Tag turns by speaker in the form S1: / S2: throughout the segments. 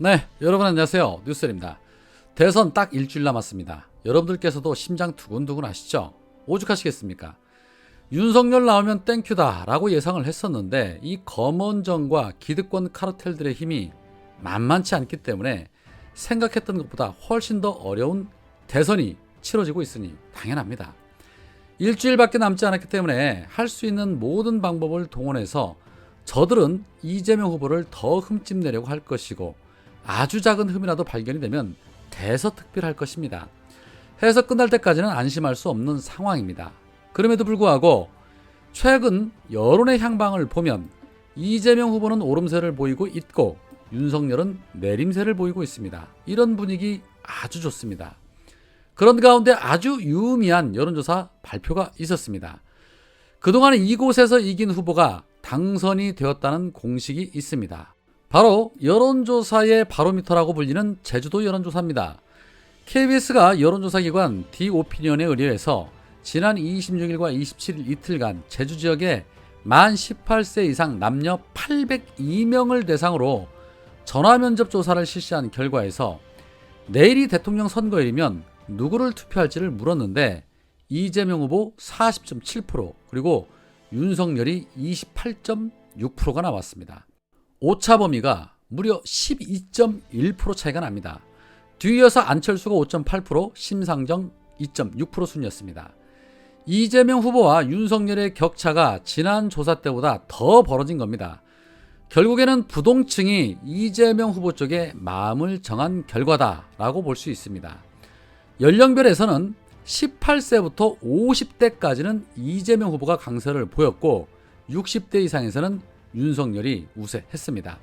S1: 네, 여러분 안녕하세요. 뉴스입니다. 대선 딱 일주일 남았습니다. 여러분들께서도 심장 두근두근 하시죠? 오죽하시겠습니까? 윤석열 나오면 땡큐다 라고 예상을 했었는데 이 검언정과 기득권 카르텔들의 힘이 만만치 않기 때문에 생각했던 것보다 훨씬 더 어려운 대선이 치러지고 있으니 당연합니다. 일주일밖에 남지 않았기 때문에 할 수 있는 모든 방법을 동원해서 저들은 이재명 후보를 더 흠집내려고 할 것이고 아주 작은 흠이라도 발견이 되면 대서특필할 것입니다. 해서 끝날 때까지는 안심할 수 없는 상황입니다. 그럼에도 불구하고 최근 여론의 향방을 보면 이재명 후보는 오름세를 보이고 있고 윤석열은 내림세를 보이고 있습니다. 이런 분위기 아주 좋습니다. 그런 가운데 아주 유의미한 여론조사 발표가 있었습니다. 그동안 이곳에서 이긴 후보가 당선이 되었다는 공식이 있습니다. 바로 여론조사의 바로미터라고 불리는 제주도 여론조사입니다. KBS가 여론조사 기관 디오피니언에 의뢰해서 지난 26일과 27일 이틀간 제주 지역에 만 18세 이상 남녀 802명을 대상으로 전화 면접 조사를 실시한 결과에서 내일이 대통령 선거일이면 누구를 투표할지를 물었는데 이재명 후보 40.7% 그리고 윤석열이 28.6%가 나왔습니다. 오차 범위가 무려 12.1% 차이가 납니다. 뒤이어서 안철수가 5.8%, 심상정 2.6% 순이었습니다. 이재명 후보와 윤석열의 격차가 지난 조사 때보다 더 벌어진 겁니다. 결국에는 부동층이 이재명 후보 쪽에 마음을 정한 결과다라고 볼 수 있습니다. 연령별에서는 18세부터 50대까지는 이재명 후보가 강세를 보였고 60대 이상에서는 윤석열이 우세했습니다.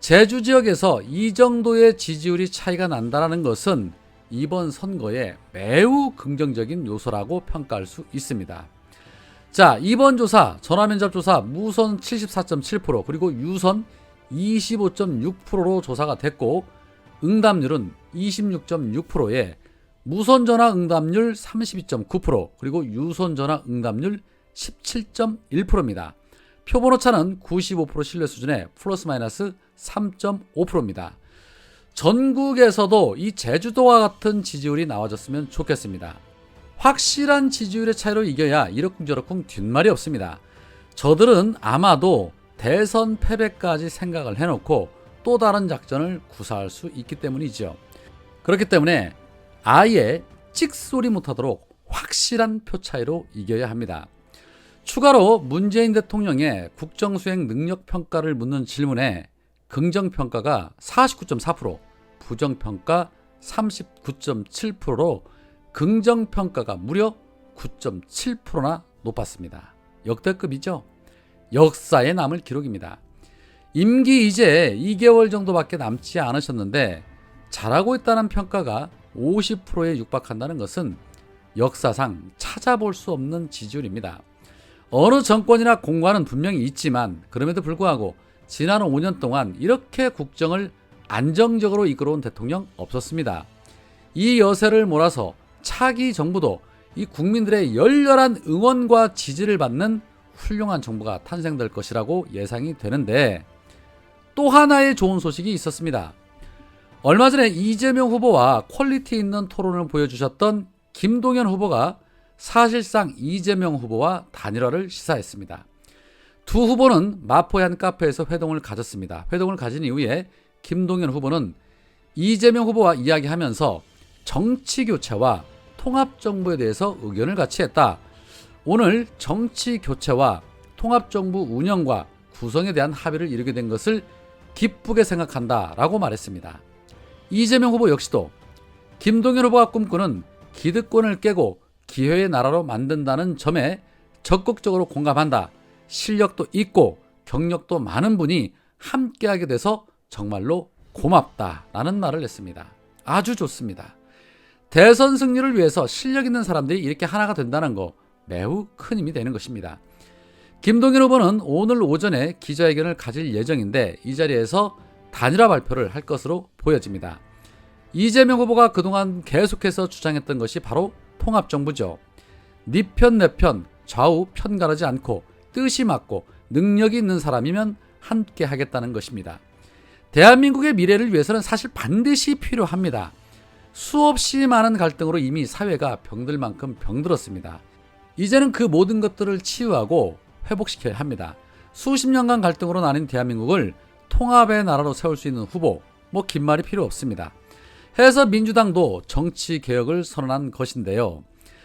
S1: 제주 지역에서 이 정도의 지지율이 차이가 난다는 것은 이번 선거에 매우 긍정적인 요소라고 평가할 수 있습니다. 자, 이번 조사, 전화면접 조사 무선 74.7% 그리고 유선 25.6%로 조사가 됐고 응답률은 26.6%에 무선 전화 응답률 32.9% 그리고 유선 전화 응답률 17.1%입니다. 표본 오차는 95% 신뢰 수준의 플러스 마이너스 3.5%입니다. 전국에서도 이 제주도와 같은 지지율이 나와줬으면 좋겠습니다. 확실한 지지율의 차이로 이겨야 이러쿵저러쿵 뒷말이 없습니다. 저들은 아마도 대선 패배까지 생각을 해놓고 또 다른 작전을 구사할 수 있기 때문이죠. 그렇기 때문에 아예 찍소리 못하도록 확실한 표 차이로 이겨야 합니다. 추가로 문재인 대통령의 국정수행 능력 평가를 묻는 질문에 긍정평가가 49.4%, 부정평가 39.7%로 긍정평가가 무려 9.7%나 높았습니다. 역대급이죠? 역사에 남을 기록입니다. 임기 이제 2개월 정도밖에 남지 않으셨는데 잘하고 있다는 평가가 50%에 육박한다는 것은 역사상 찾아볼 수 없는 지지율입니다. 어느 정권이나 공과는 분명히 있지만 그럼에도 불구하고 지난 5년 동안 이렇게 국정을 안정적으로 이끌어온 대통령 없었습니다. 이 여세를 몰아서 차기 정부도 이 국민들의 열렬한 응원과 지지를 받는 훌륭한 정부가 탄생될 것이라고 예상이 되는데 또 하나의 좋은 소식이 있었습니다. 얼마 전에 이재명 후보와 퀄리티 있는 토론을 보여주셨던 김동연 후보가 사실상 이재명 후보와 단일화를 시사했습니다. 두 후보는 마포의 한 카페에서 회동을 가졌습니다. 회동을 가진 이후에 김동연 후보는 이재명 후보와 이야기하면서 정치 교체와 통합 정부에 대해서 의견을 같이 했다. 오늘 정치 교체와 통합 정부 운영과 구성에 대한 합의를 이루게 된 것을 기쁘게 생각한다라고 말했습니다. 이재명 후보 역시도 김동연 후보가 꿈꾸는 기득권을 깨고 기회의 나라로 만든다는 점에 적극적으로 공감한다. 실력도 있고 경력도 많은 분이 함께하게 돼서 정말로 고맙다 라는 말을 했습니다. 아주 좋습니다. 대선 승리를 위해서 실력 있는 사람들이 이렇게 하나가 된다는 거 매우 큰 힘이 되는 것입니다. 김동연 후보는 오늘 오전에 기자회견을 가질 예정인데 이 자리에서 단일화 발표를 할 것으로 보여집니다. 이재명 후보가 그동안 계속해서 주장했던 것이 바로 통합정부죠. 니편 네 내편 좌우 편 가르지 않고 뜻이 맞고 능력이 있는 사람이면 함께 하겠다는 것입니다. 대한민국의 미래를 위해서는 사실 반드시 필요합니다. 수없이 많은 갈등으로 이미 사회가 병들 만큼 병들었습니다. 이제는 그 모든 것들을 치유하고 회복시켜야 합니다. 수십 년간 갈등으로 나뉜 대한민국을 통합의 나라로 세울 수 있는 후보, 뭐 긴 말이 필요 없습니다. 해서 민주당도 정치 개혁을 선언한 것인데요.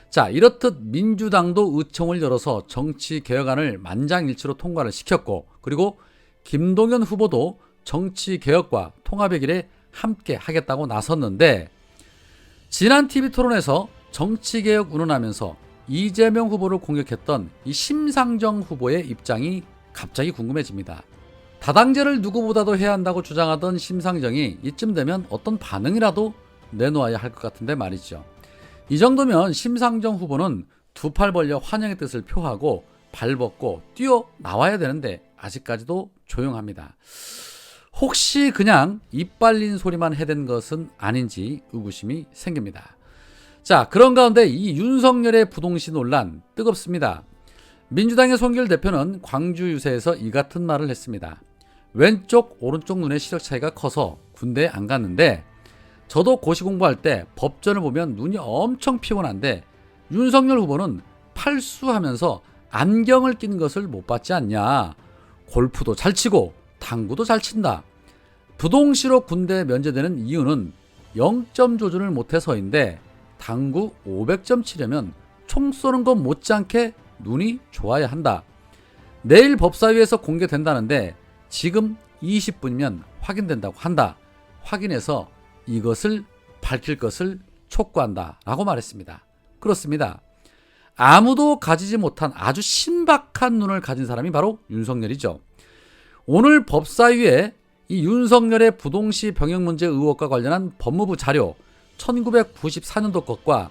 S1: 자, 이렇듯 민주당도 의총을 열어서 정치 개혁안을 만장일치로 통과를 시켰고, 그리고 김동연 후보도 정치 개혁과 통합의 길에 함께 하겠다고 나섰는데, 지난 TV 토론에서 정치 개혁 운운하면서 이재명 후보를 공격했던 이 심상정 후보의 입장이 갑자기 궁금해집니다. 다당제를 누구보다도 해야 한다고 주장하던 심상정이 이쯤 되면 어떤 반응이라도 내놓아야 할 것 같은데 말이죠. 이 정도면 심상정 후보는 두 팔 벌려 환영의 뜻을 표하고 발벗고 뛰어 나와야 되는데 아직까지도 조용합니다. 혹시 그냥 입 발린 소리만 해댄 것은 아닌지 의구심이 생깁니다. 자, 그런 가운데 이 윤석열의 부동시 논란 뜨겁습니다. 민주당의 송길 대표는 광주 유세에서 이 같은 말을 했습니다. 왼쪽, 오른쪽 눈의 시력 차이가 커서 군대에 안 갔는데 저도 고시 공부할 때 법전을 보면 눈이 엄청 피곤한데 윤석열 후보는 팔수하면서 안경을 낀 것을 못 봤지 않냐. 골프도 잘 치고 당구도 잘 친다. 부동시로 군대에 면제되는 이유는 0점 조준을 못해서인데 당구 500점 치려면 총 쏘는 것 못지않게 눈이 좋아야 한다. 내일 법사위에서 공개된다는데 지금 20분이면 확인된다고 한다. 확인해서 이것을 밝힐 것을 촉구한다. 라고 말했습니다. 그렇습니다. 아무도 가지지 못한 아주 신박한 눈을 가진 사람이 바로 윤석열이죠. 오늘 법사위에 이 윤석열의 부동시 병역 문제 의혹과 관련한 법무부 자료 1994년도 것과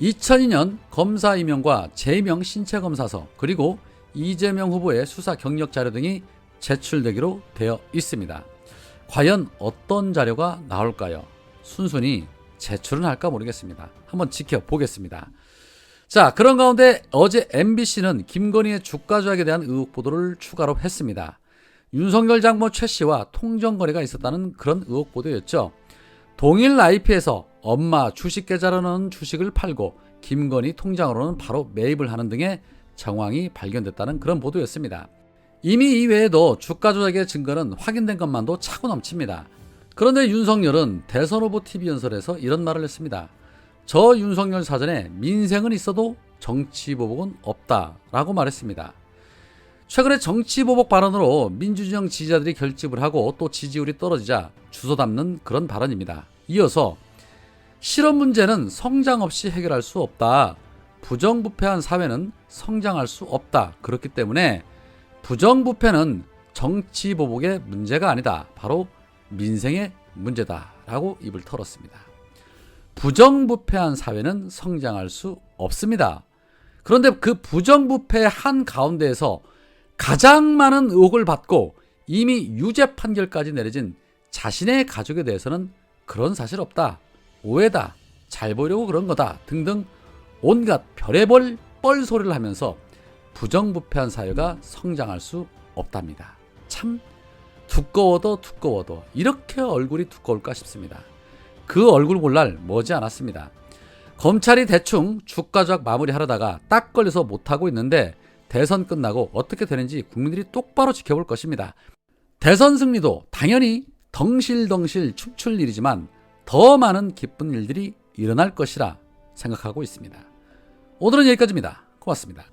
S1: 2002년 검사 임명과 재임명 신체 검사서 그리고 이재명 후보의 수사 경력 자료 등이 제출되기로 되어 있습니다. 과연 어떤 자료가 나올까요? 순순히 제출은 할까 모르겠습니다. 한번 지켜보겠습니다. 자, 그런 가운데 어제 MBC는 김건희의 주가 조작에 대한 의혹 보도를 추가로 했습니다. 윤석열 장모 최 씨와 통정 거래가 있었다는 그런 의혹 보도였죠. 동일 IP에서 엄마 주식 계좌로는 주식을 팔고 김건희 통장으로는 바로 매입을 하는 등의 정황이 발견됐다는 그런 보도였습니다. 이미 이외에도 주가 조작의 증거는 확인된 것만도 차고 넘칩니다. 그런데 윤석열은 대선 후보 TV 연설에서 이런 말을 했습니다. 저 윤석열 사전에 민생은 있어도 정치 보복은 없다라고 말했습니다. 최근에 정치 보복 발언으로 민주진영 지지자들이 결집을 하고 또 지지율이 떨어지자 주소 담는 그런 발언입니다. 이어서 실업 문제는 성장 없이 해결할 수 없다. 부정부패한 사회는 성장할 수 없다. 그렇기 때문에 부정부패는 정치 보복의 문제가 아니다. 바로 민생의 문제다. 라고 입을 털었습니다. 부정부패한 사회는 성장할 수 없습니다. 그런데 그 부정부패 한 가운데에서 가장 많은 의혹을 받고 이미 유죄 판결까지 내려진 자신의 가족에 대해서는 그런 사실 없다. 오해다. 잘 보려고 그런 거다. 등등 온갖 별의별 뻘소리를 하면서 부정부패한 사회가 성장할 수 없답니다. 참 두꺼워도 두꺼워도 이렇게 얼굴이 두꺼울까 싶습니다. 그 얼굴 볼 날 머지 않았습니다. 검찰이 대충 주가적 마무리하려다가 딱 걸려서 못하고 있는데 대선 끝나고 어떻게 되는지 국민들이 똑바로 지켜볼 것입니다. 대선 승리도 당연히 덩실덩실 춤출 일이지만 더 많은 기쁜 일들이 일어날 것이라 생각하고 있습니다. 오늘은 여기까지입니다. 고맙습니다.